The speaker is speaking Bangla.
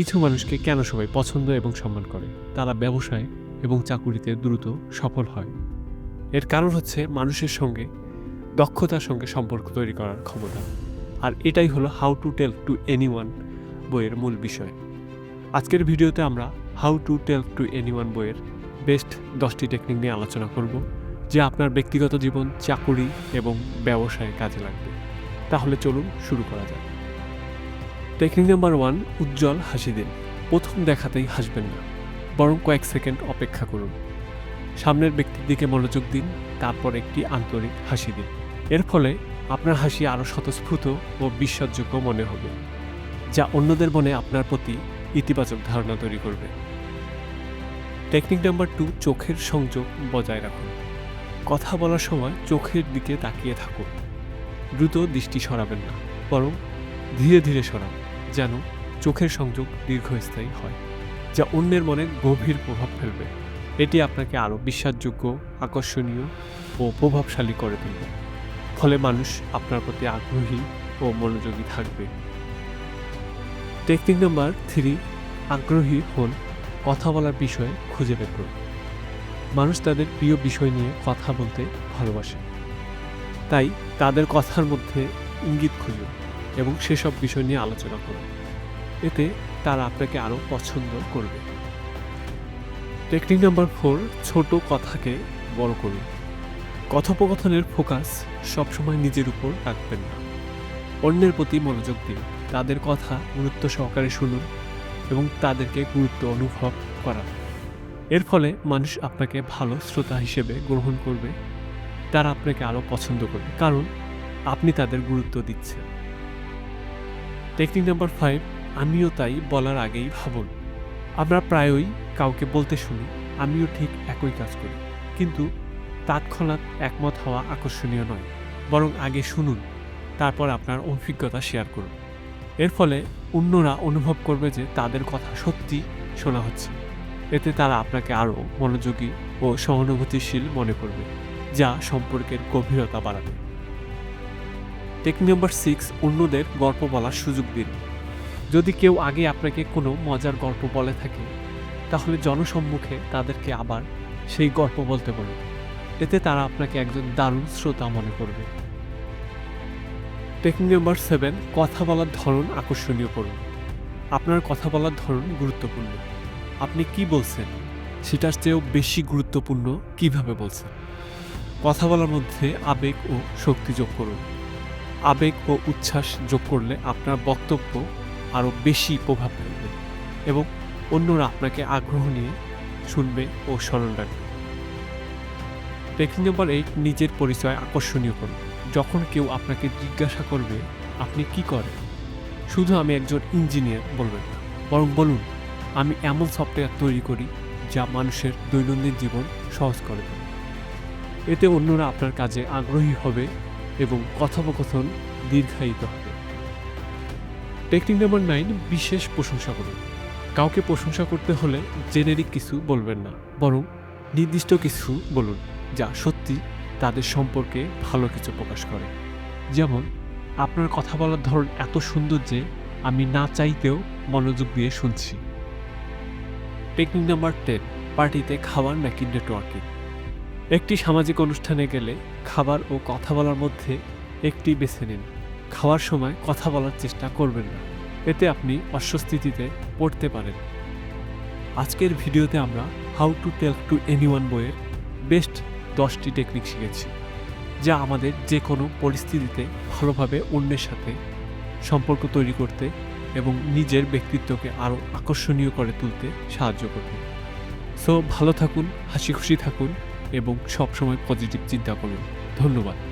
কিছু মানুষকে কেন সবাই পছন্দ এবং সম্মান করে? তারা ব্যবসায় এবং চাকুরিতে দ্রুত সফল হয়। এর কারণ হচ্ছে মানুষের সঙ্গে দক্ষতার সঙ্গে সম্পর্ক তৈরি করার ক্ষমতা। আর এটাই হলো how to tell to anyone বইয়ের মূল বিষয়। আজকের ভিডিওতে আমরা how to tell to anyone বইয়ের বেস্ট দশটি টেকনিক নিয়ে আলোচনা করব, যা আপনার ব্যক্তিগত জীবন, চাকুরি এবং ব্যবসায় কাজে লাগবে। তাহলে চলুন শুরু করা যাক। টেকনিক নাম্বার ওয়ান উজ্জ্বল হাসি দিন। প্রথম দেখাতেই হাসবেন না। বরং কয়েক সেকেন্ড অপেক্ষা করুন। সামনের ব্যক্তির দিকে মনোযোগ দিন, তারপর একটি আন্তরিক হাসি দিন। এর ফলে আপনার হাসি আরও স্বতঃস্ফূর্ত ও বিশ্বাসযোগ্য মনে হবে, যা অন্যদের মনে আপনার প্রতি ইতিবাচক ধারণা তৈরি করবে। টেকনিক নাম্বার টু চোখের সংযোগ বজায় রাখুন। কথা বলার সময় চোখের দিকে তাকিয়ে থাকুন। দ্রুত দৃষ্টি সরাবেন না, বরং ধীরে ধীরে সরান। যেন চোখের সংযোগ দীর্ঘস্থায়ী হয়, যা অন্যের মনে গভীর প্রভাব ফেলবে। এটি আপনাকে আরও বিশ্বাসযোগ্য, আকর্ষণীয় ও প্রভাবশালী করে তুলবে। ফলে মানুষ আপনার প্রতি আগ্রহী ও মনোযোগী থাকবে। টেকনিক নাম্বার থ্রি, আগ্রহী হন, কথা বলার বিষয়ে খুঁজে বের করুন। মানুষ তাদের প্রিয় বিষয় নিয়ে কথা বলতে ভালোবাসে। তাই তাদের কথার মধ্যে ইঙ্গিত খুঁজুন। এবং সেসব বিষয় নিয়ে আলোচনা করুন। এতে তারা আপনাকে আরও পছন্দ করবে। টেকনিক নাম্বার ফোর ছোট কথাকে বড় করুন। কথোপকথনের ফোকাস সবসময় নিজের উপর রাখবেন না। অন্যের প্রতি মনোযোগ দিন। তাদের কথা গুরুত্ব সহকারে শুনুন এবং তাদেরকে গুরুত্ব অনুভব করান। এর ফলে মানুষ আপনাকে ভালো শ্রোতা হিসেবে গ্রহণ করবে। তারা আপনাকে আরও পছন্দ করবে। কারণ আপনি তাদের গুরুত্ব দিচ্ছেন। টেকনিক নাম্বার ফাইভ, আমিও তাই বলার আগেই ভাবুন। আমরা প্রায়ই কাউকে বলতে শুনি, আমিও ঠিক একই কাজ করি। কিন্তু তৎক্ষণাৎ একমত হওয়া আকর্ষণীয় নয়, বরং আগে শুনুন, তারপর আপনার অভিজ্ঞতা শেয়ার করুন। এর ফলে অন্যরা অনুভব করবে যে তাদের কথা সত্যি শোনা হচ্ছে। এতে তারা আপনাকে আরও মনোযোগী ও সহানুভূতিশীল মনে করবে, যা সম্পর্কের গভীরতা বাড়াবে। টেকনিক নাম্বার সিক্স অন্যদের গল্প বলার সুযোগ দিন। যদি কেউ আগে আপনাকে কোনো মজার গল্প বলে থাকে, তাহলে জনসম্মুখে তাদেরকে আবার সেই গল্প বলতে বলুন। এতে তারা আপনাকে একজন দারুণ শ্রোতা মনে করবে। টেকনিক নাম্বার সেভেন কথা বলার ধরন আকর্ষণীয় করুন। আপনার কথা বলার ধরন গুরুত্বপূর্ণ। আপনি কি বলছেন? সেটার চেয়েও বেশি গুরুত্বপূর্ণ কীভাবে বলছেন? কথা বলার মধ্যে আবেগ ও শক্তি যোগ করুন। আবেগ ও উচ্ছ্বাস যোগ করলে আপনার বক্তব্য আরও বেশি প্রভাব ফেলবে এবং অন্যরা আপনাকে আগ্রহ নিয়ে শুনবে ও স্মরণ রাখবে। টেকনিক নম্বর এইট নিজের পরিচয় আকর্ষণীয় করুন। যখন কেউ আপনাকে জিজ্ঞাসা করবে, আপনি কি করেন? শুধু আমি একজন ইঞ্জিনিয়ার বলবেন বরং বলুন, আমি এমন সফটওয়্যার তৈরি করি যা মানুষের দৈনন্দিন জীবন সহজ করে এতে অন্যরা আপনার কাজে আগ্রহী হবে এবং কথোপকথন দীর্ঘায়িত হবে। টেকনিক নাম্বার নাইন বিশেষ প্রশংসা করুন। কাউকে প্রশংসা করতে হলে জেনেরিক কিছু বলবেন না, বরং নির্দিষ্ট কিছু বলুন যা সত্যি তাদের সম্পর্কে ভালো কিছু প্রকাশ করে। যেমন, আপনার কথা বলার ধরন এত সুন্দর যে আমি না চাইতেও মনোযোগ দিয়ে শুনছি। টেকনিক নাম্বার টেন পার্টিতে খাবার নাকি নেটওয়ার্কিং একটি সামাজিক অনুষ্ঠানে গেলে খাবার ও কথা বলার মধ্যে একটি বেছে নিন। খাওয়ার সময় কথা বলার চেষ্টা করবেন না। এতে আপনি অস্বস্তিতে পড়তে পারেন। আজকের ভিডিওতে আমরা how to tell to anyone বইয়ের বেস্ট দশটি টেকনিক শিখেছি, যা আমাদের যে কোনো পরিস্থিতিতে ভালোভাবে অন্যের সাথে সম্পর্ক তৈরি করতে এবং নিজের ব্যক্তিত্বকে আরও আকর্ষণীয় করে তুলতে সাহায্য করবে। সো ভালো থাকুন হাসি খুশি থাকুন। এবং সবসময় পজিটিভ চিন্তা করুন। ধন্যবাদ।